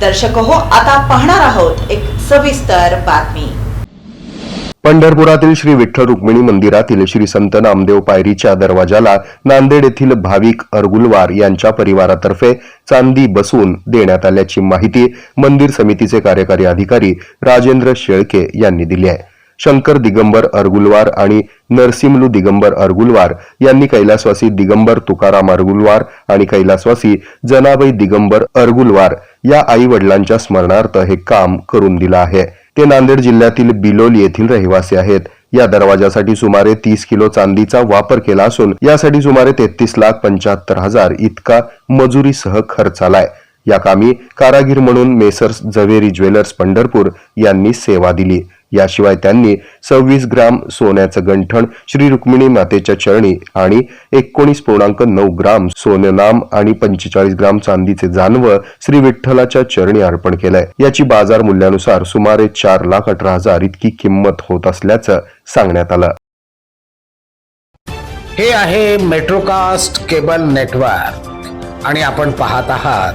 दर्शक हो आता पाहणार आहोत एक सविस्तर बातमी. पंढरपुरातील श्री विठ्ठल रुक्मिणी मंदिरातील श्री संत नामदेव पायरीच्या दरवाजाला नांदेड येथील भाविक अरगुलवार यांच्या परिवारातर्फे चांदी बसवून देण्यात आल्याची माहिती मंदिर समितीचे कार्यकारी अधिकारी राजेंद्र शेळके यांनी दिली आहे. शंकर दिगंबर अरगुलवार आणि नरसिमलू दिगंबर अरगुलवार यांनी कैलासवासी दिगंबर तुकाराम अरगुलवार आणि कैलासवासी जनाबाई दिगंबर अरगुलवार या आई वडिलांच्या स्मरणार्थ हे काम करून दिलं आहे. ते नांदेड जिल्ह्यातील बिलोल येथील रहिवासी आहेत. या दरवाजासाठी सुमारे तीस किलो चांदीचा वापर केला असून यासाठी सुमारे तेहतीस लाख पंच्याहत्तर हजार इतका मजुरीसह खर्च आलाय. या कामी कारागीर म्हणून मेसर्स झवेरी ज्वेलर्स पंढरपूर यांनी सेवा दिली. याशिवाय त्यांनी सव्वीस ग्राम सोन्याचं गंठण श्री रुक्मिणी मातेच्या चरणी आणि एकोणीस पूर्णांक नऊ ग्राम सोननाम आणि पंचेचाळीस ग्राम चांदीचे जानव श्री विठ्ठलाच्या चरणी अर्पण केलंय. याची बाजार मूल्यानुसार सुमारे चार लाख अठरा हजार इतकी किंमत होत असल्याचं सांगण्यात आलं. हे आहे मेट्रोकास्ट केबल नेटवर्क आणि आपण पाहत आहात